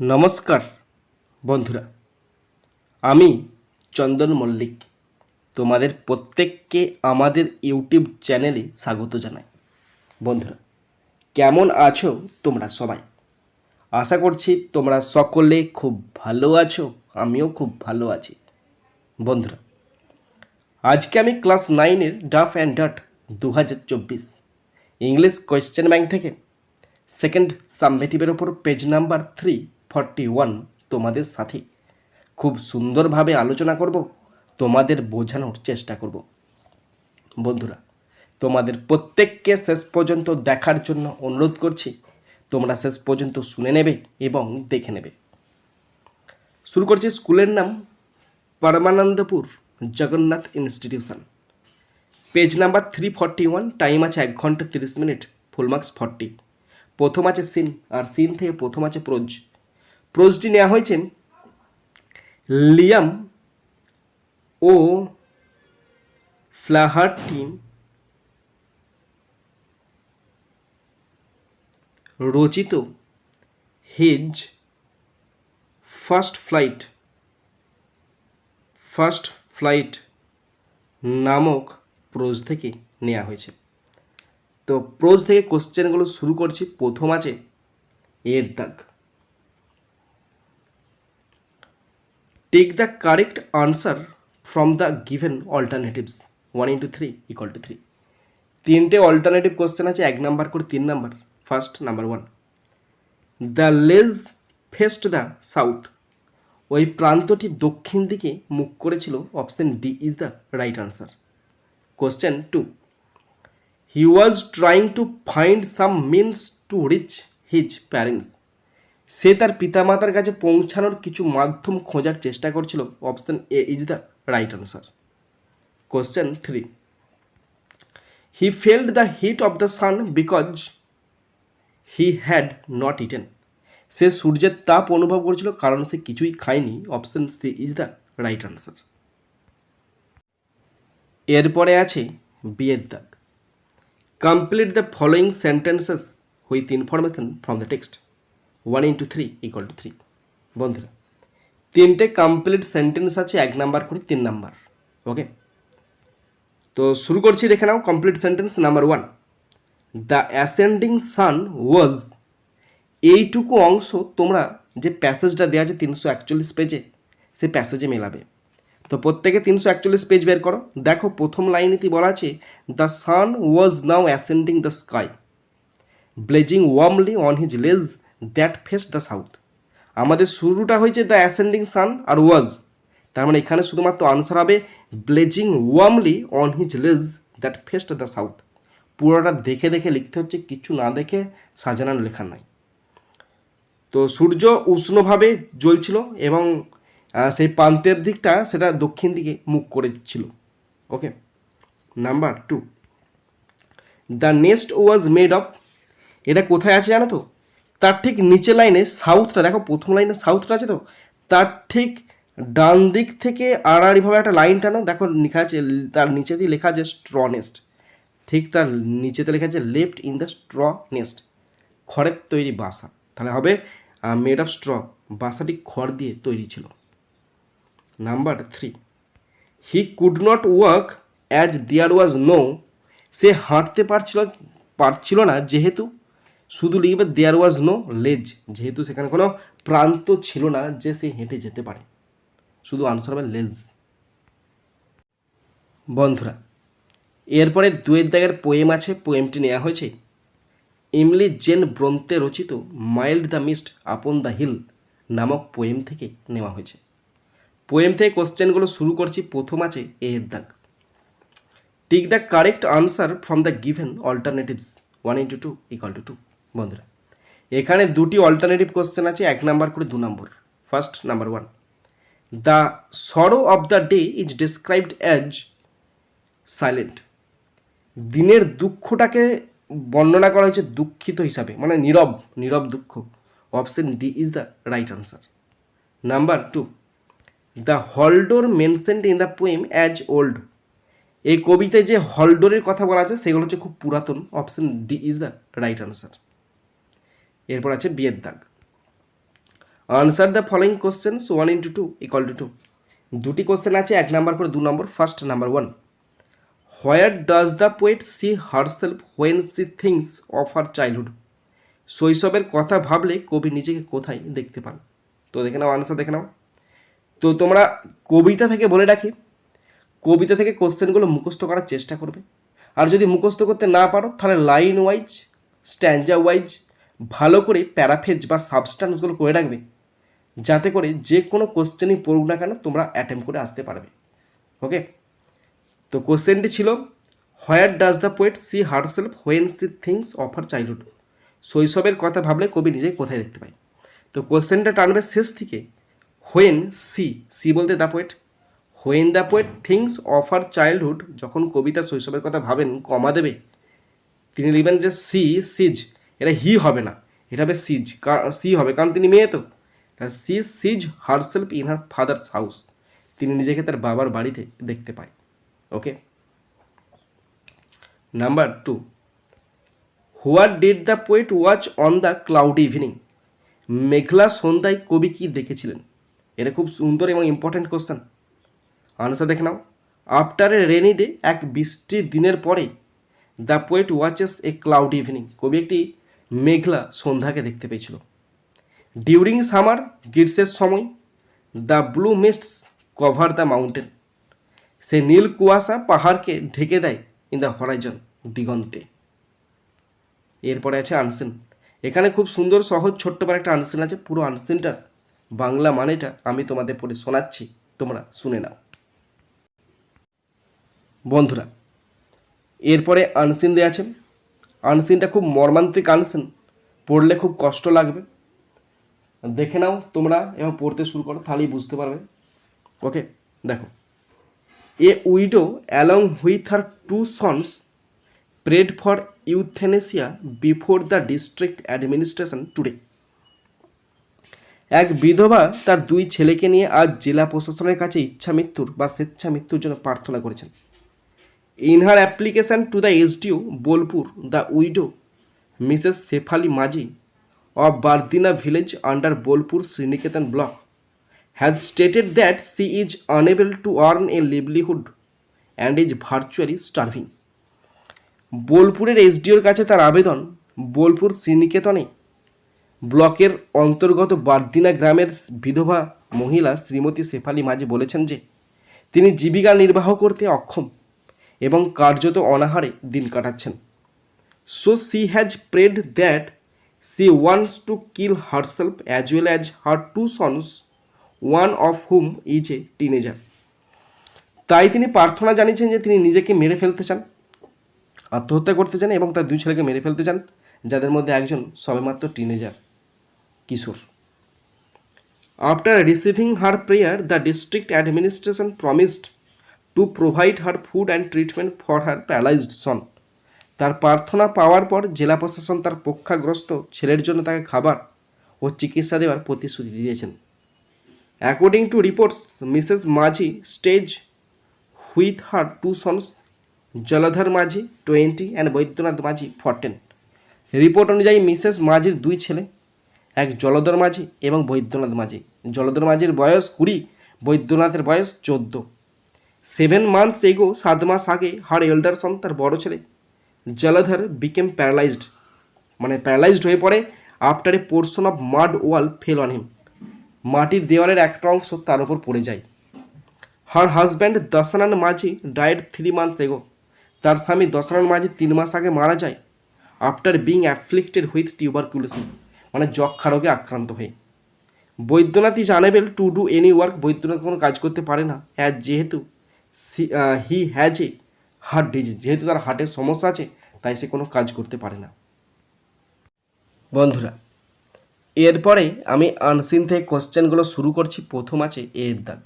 নমস্কার, বন্ধুরা। আমি চন্দন মল্লিক। তোমাদের প্রত্যেককে আমাদের ইউটিউব চ্যানেলে স্বাগত জানাই। বন্ধুরা, কেমন আছো তোমরা সবাই? আশা করছি তোমরা সকলে খুব ভালো আছো, আমিও খুব ভালো আছি। বন্ধুরা, আজকে আমি ক্লাস নাইনের ডাফ অ্যান্ড ডাট দু হাজার চব্বিশ ইংলিশ কোয়েশ্চেন ব্যাংক থেকে সেকেন্ড সাবমেটিভের ওপর page number three forty one তোমাদের সাথে। খুব সুন্দরভাবে আলোচনা করব, তোমাদের বোঝানোর চেষ্টা করব। বন্ধুরা, তোমাদের প্রত্যেককে শেষ পর্যন্ত দেখার জন্য অনুরোধ করছি, তোমরা শেষ পর্যন্ত শুনে নেবে এবং দেখে নেবে। শুরু করছি স্কুলের নাম, Paramanandapur Jagannath institution. Page number three forty one, time আছে এক ঘণ্টা তিরিশ মিনিট, ফুল মার্কস ফর্টি। প্রথম আছে সিন, আর সিন থেকে প্রথম আছে প্রোজ। প্রোজটি নেওয়া হয়েছে, লিয়াম ও ফ্লাহার্টি রচিত his first flight first flight নামক প্রোজ থেকে নেওয়া হয়েছে। তো প্রোজ থেকে কোশ্চেনগুলো শুরু করছি, প্রথম আছে এর দাগ। Take the correct answer from the given alternatives one into three equal to three তিনটে অল্টারনেটিভ কোশ্চেন আছে, এক নাম্বার করে তিন number first number one the ledge faced the south ওই প্রান্তটি দক্ষিণ দিকে মুখ করেছিল option D is the right answer question two he was trying to find some means to reach his parents সে তার পিতামাতার কাছে পৌঁছানোর কিছু মাধ্যম খোঁজার চেষ্টা করছিল। Option A is the right answer question three he felt the heat of the sun because he had not eaten সে সূর্যের তাপ অনুভব করেছিল কারণ সে কিছুই খায়নি। Option C is the right answer এরপরে আছে বিয়ের দাগ। Complete the following sentences with information from the text one into three equal to three বন্ধুরা, তিনটে কমপ্লিট সেন্টেন্স আছে, এক নাম্বার করে, তিন নাম্বার ওকে তো শুরু করছি, দেখে নাও complete sentence number one the ascending sun was এইটুকু অংশ তোমরা যে প্যাসেজটা দেওয়া আছে, তিনশো একচল্লিশ পেজে সে প্যাসেজে মেলাবে। তো প্রত্যেকে তিনশো একচল্লিশ পেজ বের করো। দেখো, প্রথম লাইনেতেই বলা আছে the sun was now ascending the sky blazing warmly on his ledge that face the south আমাদের শুরুটা হয়েছে দ্য অ্যাসেন্ডিং সান আর ওয়াজ তার মানে এখানে শুধুমাত্র আনসার হবে blazing warmly on his ledge that faced the south পুরোটা দেখে দেখে লিখতে হচ্ছে, কিছু না দেখে সাজানোর লেখা নাই। তো সূর্য উষ্ণভাবে জ্বলছিল এবং সেই প্রান্তের দিকটা সেটা দক্ষিণ দিকে মুখ করেছিল। Okay number two the nest was made of এটা কোথায় আছে জানো তো? তার ঠিক নিচে লাইনে সাউথটা দেখো প্রথম লাইনে সাউথটা আছে তো? তার ঠিক ডান দিক থেকে আড়াআড়িভাবে একটা লাইন টানো, দেখো লেখা আছে, তার নিচে দিয়ে লেখা আছে স্ট্রনেস্ট ঠিক তার নিচেতে লেখা আছে left in the straw nest খড়ের তৈরি বাসা। তাহলে হবে মেড অফ স্ট্র বাসাটি খড় দিয়ে তৈরি ছিল। Number three he could not work as there was no সে হাঁটতে পারছিল পারছিল না, যেহেতু শুধু লিখবে দেয়ার ওয়াজ নো লেজ যেহেতু সেখানে কোনো প্রান্ত ছিল না যে সে হেঁটে যেতে পারে। শুধু আনসার হবে লেজ বন্ধুরা, এরপরে দুয়ের দাগের পোয়েম আছে পোয়েমটি নেওয়া হয়েছে। ইমলি জেন ব্রন্তে রচিত mild the mist upon the hill নামক পোয়েম থেকে নেওয়া হয়েছে। পোয়েম থেকে কোশ্চেনগুলো শুরু করছি, প্রথম আছে এর দাগ। Tick the correct answer from the given alternatives one into two equal to two বন্ধুরা, এখানে দুটি অল্টারনেটিভ কোশ্চেন আছে, এক নাম্বার করে দু number first number one the sorrow of the day is described as silent দিনের দুঃখটাকে বর্ণনা করা হয়েছে দুঃখিত হিসাবে মানে নীরব নীরব দুঃখ। Option D is the right answer number two the hall door mentioned in the poem as old এই কবিতায় যে হলডোরের কথা বলা আছে, সেগুলো হচ্ছে খুব পুরাতন। Option D is the right answer এরপর আছে বিয়ের দাগ। Answer the following questions one into two equal to two দুটি কোশ্চেন আছে, এক নাম্বার করে দু number first number one where does the poet see herself when she thinks of her childhood শৈশবের কথা ভাবলে কবি নিজেকে কোথায় দেখতে পান? তো দেখে নাও আনসার দেখে নাও। তো তোমরা কবিতা থেকে বলে রাখি, কবিতা থেকে কোশ্চেনগুলো মুখস্থ করার চেষ্টা করবে। আর যদি মুখস্থ করতে না পারো, তাহলে লাইন ওয়াইজ স্ট্যান্ডা ওয়াইজ ভালো করে প্যারাফেজ বা সাবস্টান্সগুলো করে রাখবে, যাতে করে যে কোনো কোশ্চেনই পড়ুক না কেন তোমরা অ্যাটেম্প করে আসতে পারবে। ওকে তো কোশ্চেনটি ছিল where does the poet see herself when she thinks of her childhood শৈশবের কথা ভাবলে কবি নিজে কোথায় দেখতে পায়? তো কোশ্চেনটা টানবে শেষ থেকে হোয়েন সি সি বলতে the poet when the poet thinks of her childhood যখন কবিতা শৈশবের কথা ভাবেন, কমা দেবে, তিনি লিখবেন যে সি সিজ এটা হি হবে না। এটা হবে সিজ সি হবে, কারণ তিনি মেয়ে তো। She sees herself in her father's house তিনি নিজেকে তার বাবার বাড়িতে দেখতে পায়। Okay number two what did the poet watch on the cloud evening মেঘলা সন্ধ্যায় কবি কী দেখেছিলেন? এটা খুব সুন্দর এবং ইম্পর্ট্যান্ট কোশ্চেন আনসার দেখে নাও। আফটার এ রেনি ডে এক বৃষ্টির দিনের পরে the poet watches a cloud evening কবি একটি মেঘলা সন্ধ্যাকে দেখতে পেয়েছিল। ডিউরিং সামার গ্রীষ্মের সময় the blue mists cover the mountain সে নীল কুয়াশা পাহাড়কে ঢেকে দেয় ইন দ্য হরাইজন দিগন্তে। এরপরে আছে আনসিন এখানে খুব সুন্দর, সহজ, ছোট্ট করে একটা আনসিন আছে, পুরো আনসিনটা বাংলা মানেটা আমি তোমাদের পড়ে শোনাচ্ছি, তোমরা শুনে নাও। বন্ধুরা, এরপরে আনসিন দেওয়া আছে। আনসিনটা খুব মর্মান্তিক আনসিন। পড়লে খুব কষ্ট লাগবে। দেখে নাও তোমরা এবং পড়তে শুরু করো, তাহলেই বুঝতে পারবে। ওকে, দেখো। A widow, along with her two sons, prayed for euthanasia before the district administration today. এক বিধবা তার দুই ছেলেকে নিয়ে আজ জেলা প্রশাসনের কাছে ইচ্ছা মৃত্যুর বা স্বেচ্ছা মৃত্যুর জন্য প্রার্থনা করেছেন। In her application to the SDO Bolpur the widow Mrs Shefali Majhi of Bardina village under Bolpur Sriniketan block has stated that she is unable to earn a livelihood and is virtually starving বোলপুরের এসডিওর কাছে তার আবেদন বোলপুর শ্রীনিকেতনে ব্লকের অন্তর্গত বারদিনা গ্রামের বিধবা মহিলা শ্রীমতী শেফালি মাঝি বলেছেন যে, তিনি জীবিকা নির্বাহ করতে অক্ষম। এবং কার্যত অনাহারে দিন কাটাচ্ছেন। So she has prayed that she wants to kill herself as well as her two sons one of whom is a teenager তাই তিনি প্রার্থনা জানিয়েছেন যে তিনি নিজেকে মেরে ফেলতে চান, আত্মহত্যা করতে চান এবং তার দুই ছেলেকে মেরে ফেলতে চান, যাদের মধ্যে একজন সবেমাত্র teenager Kishore. After receiving her prayer the district administration promised to provide her food and treatment for her paralysed son তার প্রার্থনা পাওয়ার পর জেলা প্রশাসন তার পক্ষাগ্রস্ত ছেলের জন্য তাকে খাবার ও চিকিৎসা দেওয়ার প্রতিশ্রুতি দিয়েছেন। According to reports Mrs Majhi stays with her two sons Jaladhar Majhi twenty and Baidyanath Majhi ফরটেন report অনুযায়ী মিসেস মাঝির দুই ছেলে, এক জলধর মাঝি এবং বৈদ্যনাথ মাঝি জলধর মাঝির বয়স কুড়ি বৈদ্যনাথের বয়স চোদ্দ। সেভেন মান্থস এগো সাত মাস আগে হার এল্ডার সন তার বড় ছেলে জলধর বিকেম প্যারালাইজড মানে প্যারালাইজড হয়ে পড়ে after a portion of mud wall fell on him মাটির দেওয়ালের একটা অংশ তার উপর পড়ে যায়। হার হাজব্যান্ড দশানন মাঝি ডায়েড থ্রি মান্থস এগো তার স্বামী দশানন মাঝি তিন মাস আগে মারা যায় after being afflicted with tuberculosis মানে যক্ষা রোগে আক্রান্ত হয়ে। Baidyanath is unable to do any work Baidyanath কোনো কাজ করতে পারে না। অ্যাজ যেহেতু he has a heart disease যেহেতু তার হার্টের সমস্যা আছে, তাই সে কোনো কাজ করতে পারে না। বন্ধুরা, এরপরে আমি আনসিন থেকে কোশ্চেনগুলো শুরু করছি। প্রথম আছে এর দাগ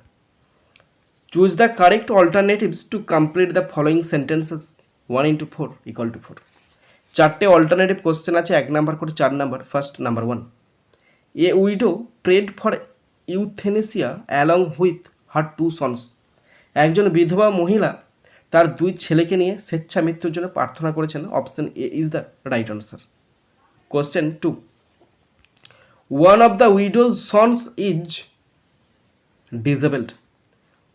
choose the correct alternatives to complete the following sentences one into four equal to four চারটে অল্টারনেটিভ কোশ্চেন আছে, এক নাম্বার করে চার number first number one a widow prayed for euthanasia along with her two sons একজন বিধবা মহিলা তার দুই ছেলেকে নিয়ে স্বেচ্ছা মৃত্যুর জন্য প্রার্থনা করেছেন। Option A is the right answer question two one of the widow's sons is disabled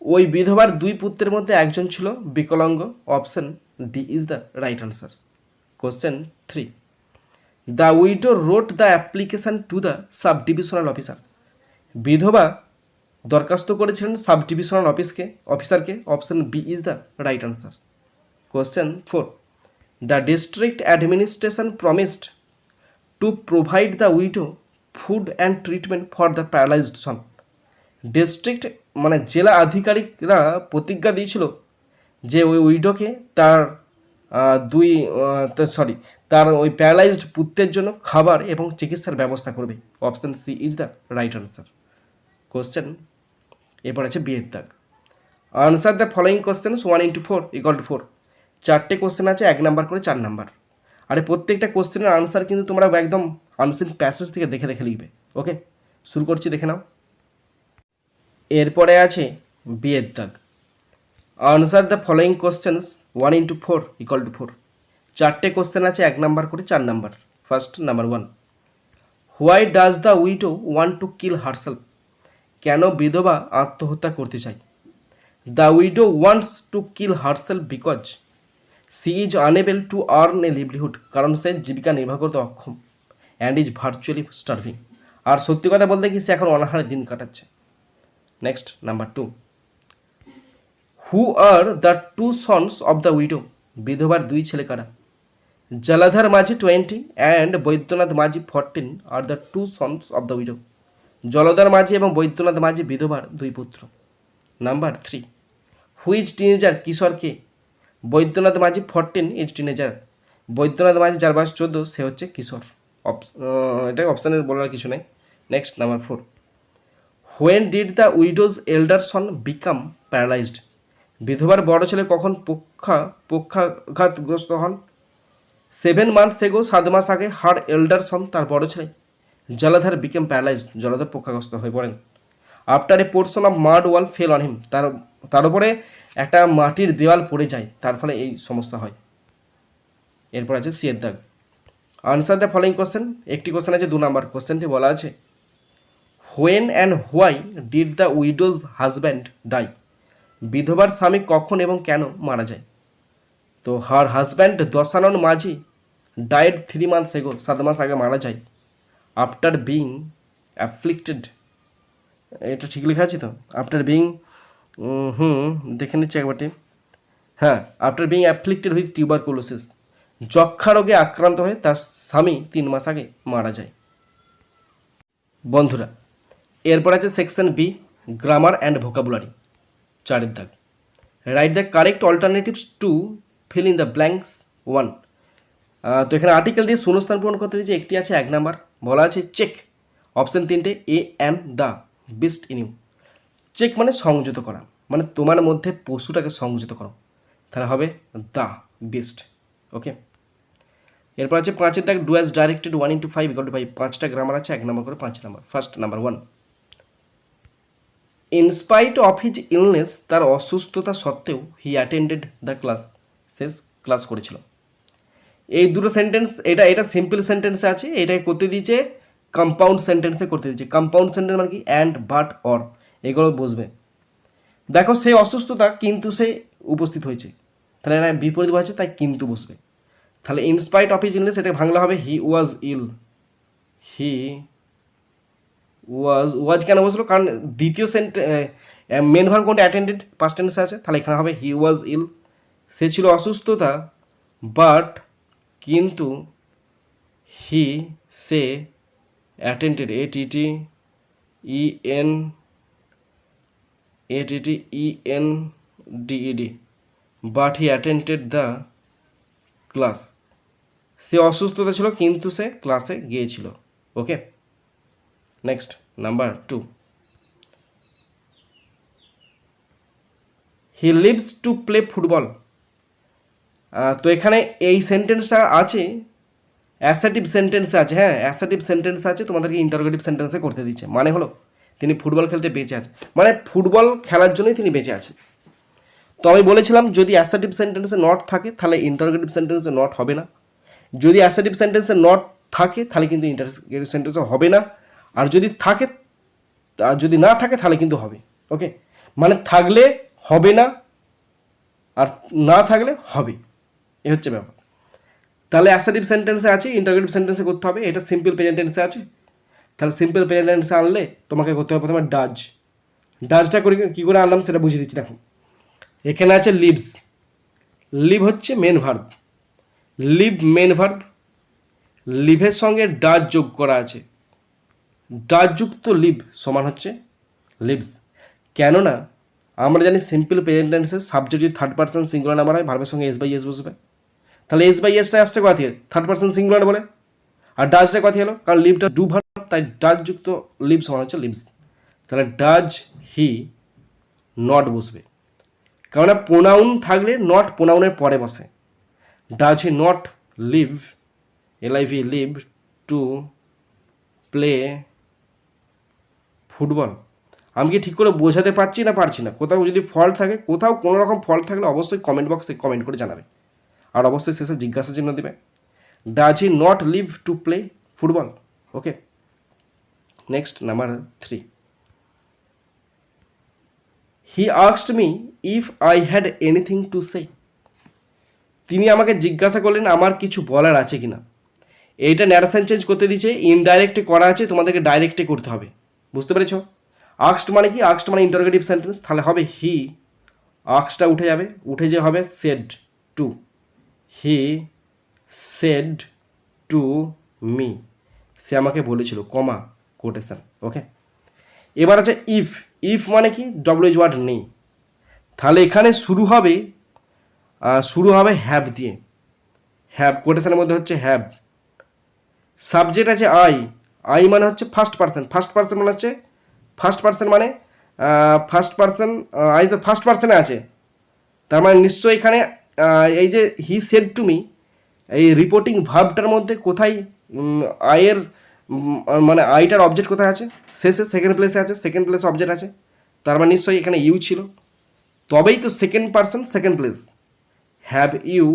ওই বিধবার দুই পুত্রের মধ্যে একজন ছিল বিকলাঙ্গ। Option D is the right answer question three the widow wrote the application to the sub divisional officer বিধবা দরখাস্ত করেছিলেন সাব ডিভিশনাল অফিসকে, অফিসারকে option B is the right answer question four the district administration promised to provide the widow food and treatment for the paralysed son district মানে জেলা আধিকারিকরা প্রতিজ্ঞা দিয়েছিল যে ওই উইডোকে তার দুই সরি তার ওই প্যারালাইজড পুত্রের জন্য খাবার এবং চিকিৎসার ব্যবস্থা করবে। Option C is the right answer question এরপর আছে বিয়ের দাগ। Answer the following question one into four equal to four চারটে কোশ্চেন আছে, এক নাম্বার করে চার নাম্বার আর প্রত্যেকটা কোশ্চেনের আনসার কিন্তু তোমরা একদম আনসিন প্যাসেজ থেকে দেখে দেখে লিখবে ওকে শুরু করছি, দেখে নাও। এরপরে আছে বিয়ের দাগ। Answer the following questions one into four equal to four চারটে কোশ্চেন আছে, এক নাম্বার করে চার number first number one why does the widow want to kill herself কেন বিধবা আত্মহত্যা করতে চায়? The widow wants to kill herself because she is unable to earn a livelihood কারণ সে জীবিকা নির্বাহ করতে অক্ষম অ্যান্ড ইজ ভার্চুয়ালি স্টার্ভিং আর সত্যি কথা বলতে কি সে এখন অনাহারে দিন কাটাচ্ছে। Next number two who are the two sons of the widow বিধবার দুই ছেলে কারা? জলাধার মাঝি twenty and Baidyanath Majhi fourteen are the two sons of the widow Jaladhar Majhi এবং বৈদ্যনাথ মাঝি বিধবার দুই পুত্র। নাম্বার থ্রি হুইজ টিনেজার কিশোরকে Baidyanath Majhi fourteen is teenager Baidyanath মাঝি যার বয়স চোদ্দ, সে হচ্ছে কিশোর। এটা অপশানের বলার কিছু নেই। Next number four when did the widow's elder son become paralysed বিধবার বড় ছেলে কখন পক্ষা পক্ষাঘাতগ্রস্ত হন? সেভেন মান্থস এগো সাত মাস আগে হার এল্ডার সন তার বড় ছেলে জলাধার বিকেম প্যারালাইজড জলাধার পক্ষাগ্রস্ত হয়ে পড়েন। After a portion of mud wall fell on him তার তার উপরে একটা মাটির দেওয়াল পড়ে যায়, তার ফলে এই সমস্যা হয়। এরপর আছে সিয়ের দাগ আনসার দ্য ফলোয়িং কোশ্চেন একটি কোশ্চেন আছে, দু নাম্বার কোশ্চেনটি বলা আছে। When and why did the widow's husband die বিধবার স্বামী কখন এবং কেন মারা যায়? তো হার হাজব্যান্ড দশানন মাঝি ডায়েড থ্রি মান্থস এগো সাত মাস আগে মারা যায়। আফটার বিং অ্যাফ্লিক্টেড এটা ঠিক লেখা আছে তো? আফটার বিং হুম, দেখে নিচ্ছি একবারটি হ্যাঁ after being afflicted with tuberculosis যক্ষা রোগে আক্রান্ত হয়ে তার স্বামী তিন মাস আগে মারা যায়। বন্ধুরা, এরপর আছে section B grammar and vocabulary চারের দাগ। Write the correct alternatives to fill in the blanks one তো এখানে আর্টিকেল দিয়ে শূন্যস্থান পূরণ করতে দিয়েছে, একটি আছে এক নাম্বার, বলা আছে চেক অপশন তিনটে a am the beast in you check মানে সংযত করা মানে তোমার মধ্যে পশুটাকে সংযত করো, তাহলে হবে দ্য বিস্ট ওকে এরপর আছে পাঁচের দাগ do as directed one into five equal to five পাঁচটা গ্রামার আছে, এক নম্বর করে পাঁচ number first number one in spite of his illness তার অসুস্থতা সত্ত্বেও হি অ্যাটেন্ডেড দ্য ক্লাস শেষ ক্লাস করেছিল। এই দুটো সেন্টেন্স এটা এটা সিম্পল সেন্টেন্সে আছে, এটাকে করতে দিয়েছে কম্পাউন্ড সেন্টেন্সে করতে দিয়েছে। কম্পাউন্ড সেন্টেন্স মানে কি? অ্যান্ড বাট অর এগুলো বুঝবে দেখো, সে অসুস্থতা কিন্তু সে উপস্থিত হয়েছে। তাহলে এটা বিপরীত হয়েছে, তাই কিন্তু বসবে। তাহলে ইনস্পাইট অফ হিজ ইলনেস এটা বাংলা হবে হি ওয়াজ ইল হি ওয়াজ ওয়াজ কেন বসল? কারণ দ্বিতীয় সেন্ট মেন ভার্ব কোনটা? অ্যাটেন্ডেড পাস্ট টেন্সে আছে। তাহলে এখানে হবে হি ওয়াজ ইল সে ছিল অসুস্থতা বাট কিন্তু he say attended A T T E N A T T E D E D but he attended the class সে অসুস্থতা ছিল, কিন্তু সে ক্লাসে গিয়েছিল। Okay next number two he lives to play football তো এখানে এই সেন্টেন্সটা আছে অ্যাসাটিভ সেন্টেন্স আছে হ্যাঁ অ্যাসাটিভ সেন্টেন্স আছে, তোমাদেরকে ইন্টারোগেটিভ সেন্টেন্সে করতে দিচ্ছে। মানে হলো, তিনি ফুটবল খেলতে বেঁচে আছে। মানে ফুটবল খেলার জন্যই তিনি বেঁচে আছেন তো আমি বলেছিলাম, যদি অ্যাসাটিভ সেন্টেন্সে নট থাকে, তাহলে ইন্টারোগেটিভ সেন্টেন্সে নট হবে না। যদি অ্যাসাটিভ সেন্টেন্সে নট থাকে, তাহলে কিন্তু ইন্টারোগেটিভ সেন্টেন্সে হবে না। আর যদি থাকে আর যদি না থাকে, তাহলে কিন্তু হবে। ওকে মানে থাকলে হবে না, আর না থাকলে হবে। এ হচ্ছে ব্যাপার। তাহলে অ্যাসাটিভ সেন্টেন্সে আছে ইন্টারগেটিভ সেন্টেন্সে করতে হবে, এটা সিম্পল প্রেজেন্ট টেন্সে আছে। তাহলে সিম্পল প্রেজেন্ট টেন্সে আনলে তোমাকে করতে হবে প্রথমে ডাজ ডাজটা করে, কী করে আনলাম সেটা বুঝিয়ে দিচ্ছি, দেখো। এখানে আছে লিভস লিভ হচ্ছে main verb live main verb লিভের সঙ্গে ডাজ যোগ করা আছে। ডাজযুক্ত লিভ সমান হচ্ছে লিভস কেননা, আমরা জানি সিম্পল প্রেজেন্ট টেন্সের সাবজেক্ট যদি থার্ড পার্সন সিঙ্গুলার নাম্বার হয় ভার্বের সঙ্গে এস বাই এস বসবে। তাহলে এস বাই এসটা আসছে কথা থার্ড পার্সন সিঙ্গুলার বলে। আর ডাজটা কথা হলো কারণ লিভটা ডু ভার্ব তাই ডাজযুক্ত লিভ সমান হচ্ছে লিভস তাহলে ডাজ হি নট বসবে। কেননা প্রোনাউন থাকলে নট প্রোনাউনের পরে বসে। Does he not live L I V live to play football আমি কি ঠিক করে বোঝাতে পারছি না পারছি না? কোথাও যদি ফল্ট থাকে, কোথাও কোনো রকম ফল্ট থাকলে অবশ্যই কমেন্ট বক্সে কমেন্ট করে জানাবে। আর অবশ্যই শেষে জিজ্ঞাসা চিহ্ন দেবে। Does he not live to play football okay next number three he asked me if I had anything to say তিনি আমাকে জিজ্ঞাসা করলেন, আমার কিছু বলার আছে কি না এইটা ন্যারেশন চেঞ্জ করতে দিচ্ছে ইনডাইরেক্টে করা আছে, তোমাদেরকে ডাইরেক্টে করতে হবে। বুঝতে পেরেছ? আক্সড মানে কি? আক্সড মানে ইন্টারোগেটিভ সেন্টেন্স তাহলে হবে হি আক্সটা উঠে যাবে, উঠে যে হবে said to he said to me. সে আমাকে বলেছিল, কমা, কোটেশন, ওকে? এবার আছে ইফ। ইফ মানে কি? ডব্লিউজ ওয়ার্ড নেই। তাহলে এখানে শুরু হবে শুরু হবে হ্যাভ দিয়ে। হ্যাব কোটেশনের মধ্যে হচ্ছে হ্যাভ সাবজেক্ট আছে আই আই মানে হচ্ছে ফার্স্ট পার্সন ফার্স্ট পার্সন মানে হচ্ছে ফার্স্ট পার্সন মানে ফার্স্ট পার্সন আই তো ফার্স্ট পার্সনে আছে। তার মানে নিশ্চয়ই এখানে এই যে হি সেড টু মি এই রিপোর্টিং ভার্বটার মধ্যে কোথায় আয়ের মানে আইটার অবজেক্ট কোথায় আছে? শেষে সেকেন্ড প্লেসে আছে সেকেন্ড প্লেসে অবজেক্ট আছে। তার মানে নিশ্চয়ই এখানে ইউ ছিল। তবেই তো second person second place have you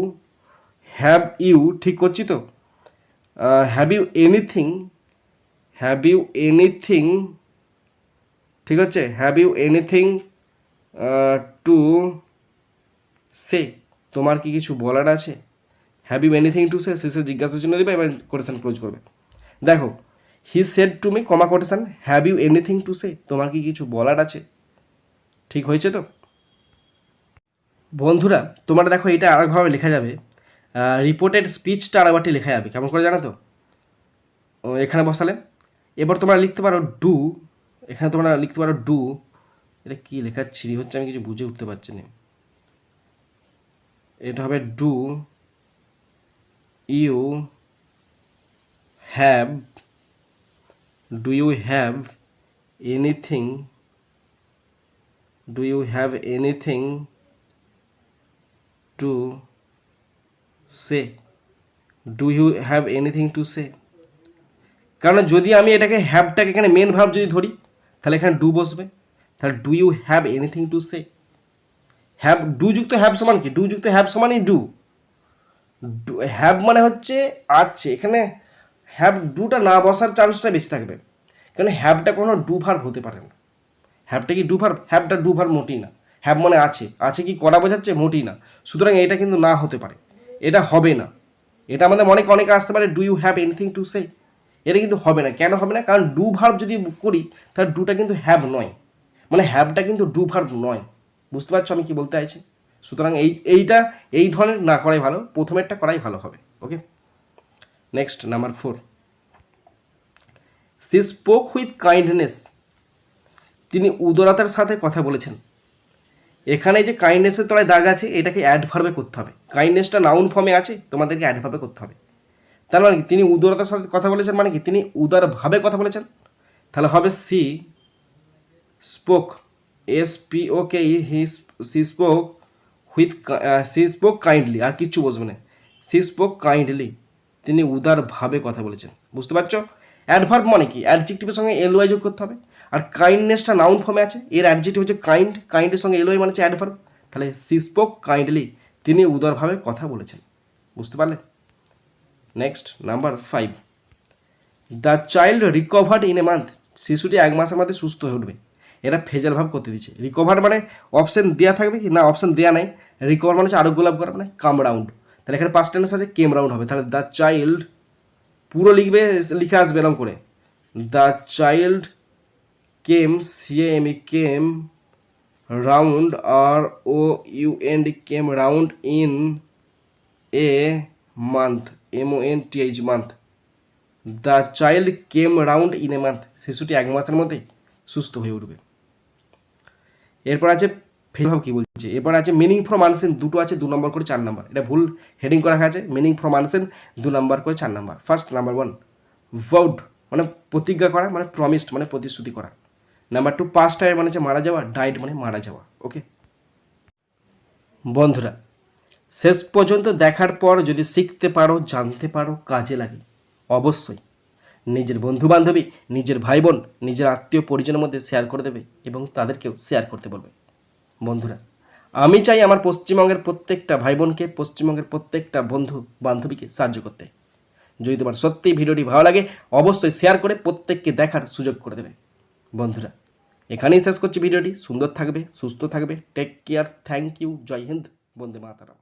have you ঠিক করছি তো? Have you anything have you anything ঠিক আছে? Have you anything to say তোমার কি কিছু বলার আছে? Have you anything to say শেষে জিজ্ঞাসার জন্য দেবে, এবার কোটেশন ক্লোজ করবে। দেখো he said to me comma quotation have you anything to say তোমার কি কিছু বলার আছে? ঠিক হয়েছে তো? বন্ধুরা, তোমরা দেখো এটা আরেকভাবে লেখা যাবে। রিপোর্টেড স্পিচটা আরেকবারটি লেখা যাবে, কেমন করে জানো তো? এখানে বসালে। এবার তোমরা লিখতে পারো ডু এখানে তোমরা লিখতে পারো ডু এটা কী লেখার ছিরি হচ্ছে, আমি কিছু বুঝে উঠতে পারছি না। এটা হবে do you have do you have anything do you have anything to say do you have anything to say কারণ যদি আমি এটাকে হ্যাভটাকে এখানে মেন ভাব যদি ধরি, তাহলে এখানে ডু বসবে। তাহলে do you have anything to say have do যুক্ত হ্যাভ সমান কি? ডু যুক্ত হ্যাভ সমানই ডু। হ্যাভ মানে হচ্ছে আছে। এখানে হ্যাভ ডুটা না বসার চান্সটা বেশি থাকবে। কারণ হ্যাভটা কোনো ডু ভার্ব হতে পারে না। হ্যাভটা কি ডু ভার্ব? হ্যাভটা ডু ভার্ব মোটেই না। হ্যাভ মানে আছে। আছে কি করা বোঝাচ্ছে? মোটেই না। সুতরাং এটা কিন্তু না হতে পারে। এটা হবে না। এটা আমাদের মনে অনেকে আসতে পারে do you have anything to say এটা কিন্তু হবে না। কেন হবে না? কারণ ডু ভার্ব যদি করি, তাহলে ডুটা কিন্তু হ্যাভ নয়। মানে হ্যাভটা কিন্তু ডু ভার্ব নয়। বুঝতে পারছ আমি কি বলতে চাইছি? সুতরাং এই, এইটা, এই ধরনের না করাই ভালো, প্রথমেরটা করাই ভালো হবে okay next number four she spoke with kindness তিনি উদারতার সাথে কথা বলেছেন। এখানে যে কাইন্ডনেসের তলায় দাগ আছে, এটাকে অ্যাডভার্বে করতে হবে। কাইন্ডনেসটা নাউন ফর্মে আছে, তোমাদেরকে অ্যাডভার্বে করতে হবে। তার মানে কি? তিনি উদারতার সাথে কথা বলেছেন মানে কি? তিনি উদারভাবে কথা বলেছেন। তাহলে হবে she spoke S P O K he she spoke with she spoke kindly আর কিচ্ছু বসবে না। সি স্পোক কাইন্ডলি তিনি উদারভাবে কথা বলেছেন। বুঝতে পারছ? অ্যাডভার্ব মানে কি? অ্যাডজেক্টিভের সঙ্গে এলওয়াই যোগ করতে হবে। আর কাইন্ডনেসটা নাউন ফর্মে আছে। এর অ্যাডজেক্টিভ হচ্ছে কাইন্ড কাইন্ডের সঙ্গে এলওয়াই মানে হচ্ছে অ্যাডভার্ব তাহলে সি স্পোক কাইন্ডলি তিনি উদারভাবে কথা বলেছেন। বুঝতে পারলে? Next number five the child recovered in a month শিশুটি এক মাসের মধ্যে সুস্থ হয়ে উঠবে। এটা ফেজাল ভাব করতে দিচ্ছে। রিকভার মানে অপশন দেওয়া থাকবে কি? না অপশন দেওয়া নাই। রিকভার মানে হচ্ছে আরোগ্য লাভ করা মানে কাম রাউন্ড তাহলে এখানে পাঁচ টেন্স আছে কেম রাউন্ড হবে। তাহলে দ্য চাইল্ড পুরো লিখবে, লিখে আসবে এরকম করে। The child came C M E came round R O U N D came round in a month M O N T H month the child came round in a month শিশুটি এক মাসের মধ্যে সুস্থ হয়ে উঠবে। এরপর আছে ফেভাব কি বলছে? এরপর আছে মিনিং ফ্রম আনসেন দুটো আছে দু নম্বর করে চার নম্বর এটা ভুল হেডিং করা আছে মিনিং ফ্রম আনসেন দু নম্বর করে চার number first number one vowed মানে প্রতিজ্ঞা করা মানে প্রমিসড মানে প্রতিশ্রুতি করা। নাম্বার টু পাস্ট টাইম মানে হচ্ছে মারা যাওয়া ডাইট মানে মারা যাওয়া। ওকে বন্ধুরা, শেষ পর্যন্ত দেখার পর যদি শিখতে পারো, জানতে পারো, কাজে লাগে। অবশ্যই। নিজের বন্ধু বান্ধবী নিজের ভাই বোন নিজের আত্মীয় পরিজনের মধ্যে শেয়ার করে দেবে এবং তাদেরকেও শেয়ার করতে বলবে। বন্ধুরা, আমি চাই আমার পশ্চিমবঙ্গের প্রত্যেকটা ভাই বোনকে পশ্চিমবঙ্গের প্রত্যেকটা বন্ধু বান্ধবীকে সাহায্য করতে। যদি তোমার সত্যিই ভিডিওটি ভালো লাগে, অবশ্যই শেয়ার করে প্রত্যেককে দেখার সুযোগ করে দেবে। বন্ধুরা, এখানেই শেষ করছি ভিডিওটি। সুন্দর থাকবে, সুস্থ থাকবে। টেক কেয়ার থ্যাংক ইউ জয় হিন্দ, বন্দে মাতারাম।